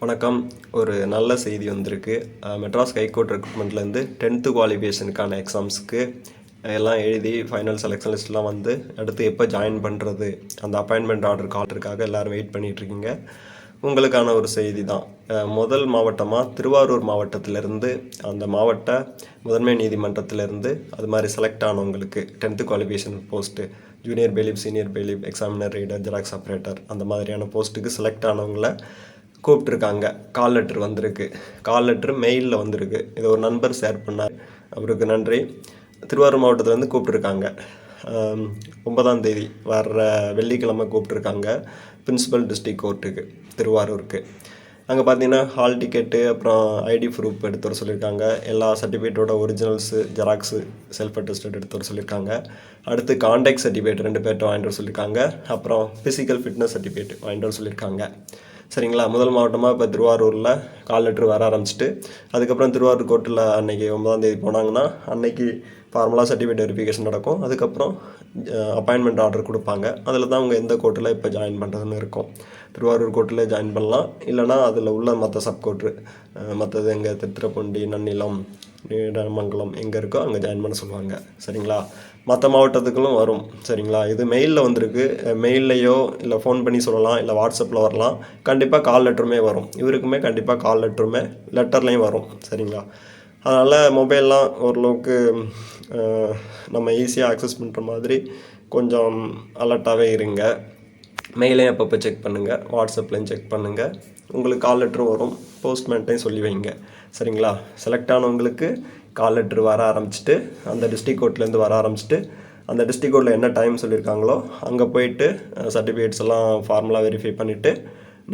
வணக்கம். ஒரு நல்ல செய்தி வந்திருக்கு. மெட்ராஸ் ஹைகோர்ட் ரெக்ரூட்மெண்ட்லேருந்து டென்த்து குவாலிஃபிகேஷனுக்கான எக்ஸாம்ஸ்க்கு எல்லாம் எழுதி ஃபைனல் செலெக்ஷன் லிஸ்ட்லாம் வந்து அடுத்து எப்போ ஜாயின் பண்ணுறது அந்த அப்பாயின்மெண்ட் ஆர்டர் காலத்துக்காக எல்லோரும் வெயிட் பண்ணிகிட்ருக்கீங்க உங்களுக்கான ஒரு செய்தி தான் முதல் மாவட்டமாக திருவாரூர் மாவட்டத்திலேருந்து அந்த மாவட்ட முதன்மை நீதிமன்றத்திலேருந்து அது மாதிரி select ஆனவங்களுக்கு tenth qualification post junior bailiff senior bailiff examiner reader xerox operator அந்த மாதிரியான போஸ்ட்டுக்கு செலக்ட் ஆனவங்கள கூப்பிட்ருக்காங்க கால் லெட்ரு வந்திருக்கு. கால் லெட்ரு மெயிலில் வந்திருக்கு. இதை ஒரு நண்பர் ஷேர் பண்ணார். அவருக்கு நன்றி. திருவாரூர் மாவட்டத்துலேருந்து கூப்பிட்ருக்காங்க ஒன்பதாம் தேதி வர்ற வெள்ளிக்கிழமை கூப்பிட்ருக்காங்க பிரின்சிபல் டிஸ்ட்ரிக்ட் கோர்ட்டுக்கு திருவாரூருக்கு. அங்கே பார்த்தீங்கன்னா ஹால் டிக்கெட்டு அப்புறம் ஐடி ப்ரூஃப் எடுத்து வர சொல்லியிருக்காங்க எல்லா சர்டிஃபிகேட்டோட ஒரிஜினல்ஸு ஜெராக்ஸு செல்ஃப் அட்டஸ்டட் எடுத்து வர சொல்லியிருக்காங்க அடுத்து கான்டாக்ட் சர்டிஃபிகேட் ரெண்டு பேர்ட்ட வாங்கிட்டு வர சொல்லியிருக்காங்க அப்புறம் ஃபிசிக்கல் ஃபிட்னஸ் சர்டிஃபிகேட் வாங்கிட்டு வர சொல்லியிருக்காங்க சரிங்களா? முதல் மாவட்டமாக இப்போ திருவாரூரில் கால் லெட்ரு வர ஆரம்பிச்சிட்டு அதுக்கப்புறம் திருவாரூர் கோர்ட்டில் அன்னைக்கு ஒன்பதாம் தேதி போனாங்கன்னா அன்னைக்கு ஃபார்மலாக சர்டிஃபிகேட் வெரிஃபிகேஷன் நடக்கும். அதுக்கப்புறம் அப்பாயின்மெண்ட் ஆர்டர் கொடுப்பாங்க. அதில் தான் அவங்க எந்த கோர்ட்டில் இப்போ ஜாயின் பண்ணுறதுன்னு இருக்கும். திருவாரூர் கோர்ட்டில் ஜாயின் பண்ணலாம். இல்லைனா அதில் உள்ள மற்ற சப் கோர்ட்டு மற்றது எங்கே திருத்துறைப்பூண்டி நன்னிலம் நீடமங்கலம் எங்கே இருக்கோ அங்கே ஜாயின் பண்ண சொல்லுவாங்க. சரிங்களா? மற்ற மாவட்டத்துக்களும் வரும். சரிங்களா? இது மெயிலில் வந்திருக்கு. மெயில்லையோ இல்லை ஃபோன் பண்ணி சொல்லலாம். இல்லை வாட்ஸ்அப்பில் வரலாம். கண்டிப்பாக கால் லெட்டருமே வரும். இவருக்குமே கண்டிப்பாக கால் லெட்டருமே லெட்டர்லேயும் வரும். சரிங்களா? அதனால் மொபைல்லாம் ஓரளவுக்கு நம்ம ஈஸியாக அக்சஸ் பண்ணுற மாதிரி கொஞ்சம் அலர்ட்டாகவே இருங்க. மெயிலையும் அப்பப்போ செக் பண்ணுங்கள் வாட்ஸ்அப்லையும் செக் பண்ணுங்கள் உங்களுக்கு கால் லெட்டரும் வரும். போஸ்ட்மேன்ட்டையும் சொல்லி வைங்க. சரிங்களா? செலக்ட் ஆனவங்களுக்கு கால் லெட்ரு வர ஆரம்பிச்சிட்டு அந்த டிஸ்ட்ரிக் கோர்ட்லேருந்து வர ஆரம்பிச்சிட்டு அந்த டிஸ்ட்ரிக் கோர்ட்டில் என்ன டைம் சொல்லியிருக்காங்களோ அங்கே போயிட்டு சர்டிஃபிகேட்ஸ் எல்லாம் ஃபார்மலாக வெரிஃபை பண்ணிவிட்டு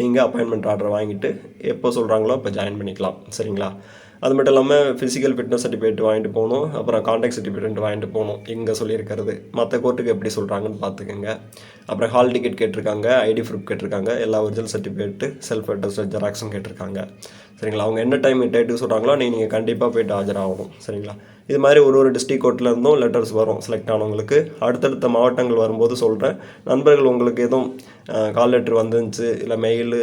நீங்கள் அப்பாயின்மெண்ட் ஆர்டர் வாங்கிட்டு எப்போ சொல்கிறாங்களோ அப்போ ஜாயின் பண்ணிக்கலாம். சரிங்களா? அது மட்டும் இல்லாமல் ஃபிசிக்கல் ஃபிட்னஸ் சர்டிஃபிகேட் வாங்கிட்டு போகணும். அப்புறம் கான்டாக்ட் சர்டிஃபிகேட் வாங்கிட்டு போகணும். இங்கே சொல்லியிருக்கிறது. மற்ற கோர்ட்டுக்கு எப்படி சொல்கிறாங்கன்னு பார்த்துக்கோங்க. அப்புறம் ஹால் டிக்கெட் கேட்டிருக்காங்க ஐடி ப்ரூஃப் கேட்டிருக்காங்க. எல்லா ஒரிஜினல் சர்டிஃபிகேட்டு செல்ஃப் அட்டஸ்ட் ஜெராக்ஸும் கேட்டிருக்காங்க. சரிங்களா? அவங்க என்ன டைம் டேட்டு சொல்கிறாங்களோ நீங்கள் கண்டிப்பாக போயிட்டு ஆஜராகணும். சரிங்களா? இது மாதிரி ஒரு ஒரு டிஸ்ட்ரிக் கோர்ட்லேருந்தும் இருந்தும் லெட்டர்ஸ் வரும் செலக்ட் ஆனவங்களுக்கு. அடுத்தடுத்த மாவட்டங்கள் வரும்போது சொல்கிறேன் நண்பர்கள் உங்களுக்கு எதுவும் கால் லெட்டர் வந்துருந்துச்சு இல்லை மெயிலு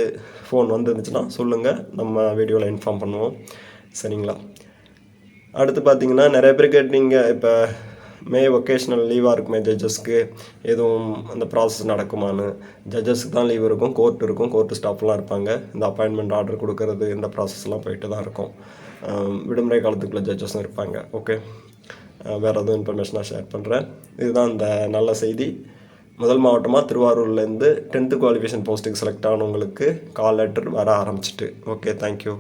ஃபோன் வந்துருந்துச்சுன்னா சொல்லுங்கள் நம்ம வீடியோவில் இன்ஃபார்ம் பண்ணுவோம். சரிங்களா? அடுத்து பார்த்தீங்கன்னா நிறைய பேர் கேட்டீங்க இப்போ மே ஒகேஷ்னல் லீவாக இருக்குமே ஜட்ஜஸ்க்கு எதுவும் அந்த ப்ராசஸ் நடக்குமான்னு. ஜட்ஜஸ்க்கு தான் லீவ் இருக்கும் கோர்ட் இருக்கும் கோர்ட் ஸ்டாஃப்லாம் இருப்பாங்க. இந்த அப்பாயின்மெண்ட் ஆர்டர் கொடுக்கறது இந்த ப்ராசஸ்லாம் போயிட்டு தான் இருக்கும். விடுமுறை காலத்துக்குள்ளே ஜட்ஜஸும் இருப்பாங்க. ஓகே வேறு எதுவும் இன்ஃபர்மேஷனாக ஷேர் பண்ணுறேன் இதுதான் இந்த நல்ல செய்தி. முதல் மாவட்டமாக திருவாரூர்லேருந்து டென்த்து குவாலிஃபிகேஷன் போஸ்ட்டுக்கு செலக்ட் ஆனவங்களுக்கு கால் லெட்டர் வர ஆரம்பிச்சிட்டு. Okay thank you